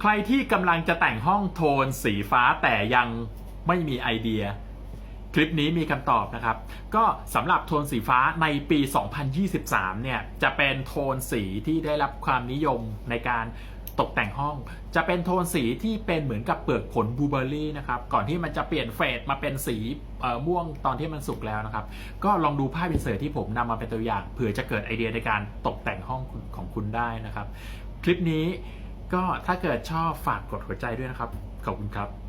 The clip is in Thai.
ใครที่กำลังจะแต่งห้องโทนสีฟ้าแต่ยังไม่มีไอเดีย คลิปนี้มีคำตอบนะครับ ก็สำหรับโทนสีฟ้าในปี 2023 เนี่ย จะเป็นโทนสีที่ได้รับความนิยมในการตกแต่งห้อง จะเป็นโทนสีที่เป็นเหมือนกับเปลือกผลบลูเบอร์รี่นะครับ ก่อนที่มันจะเปลี่ยนเฟดมาเป็นสีม่วงตอนที่มันสุกแล้วนะครับ ก็ลองดูภาพอินเสิร์ตที่ผมนำมาเป็นตัวอย่างเผื่อจะเกิดไอเดียในการตกแต่งห้องของคุณได้นะครับ คลิปนี้ ก็ถ้าเกิดชอบฝากกดหัวใจด้วยนะครับ ขอบคุณครับ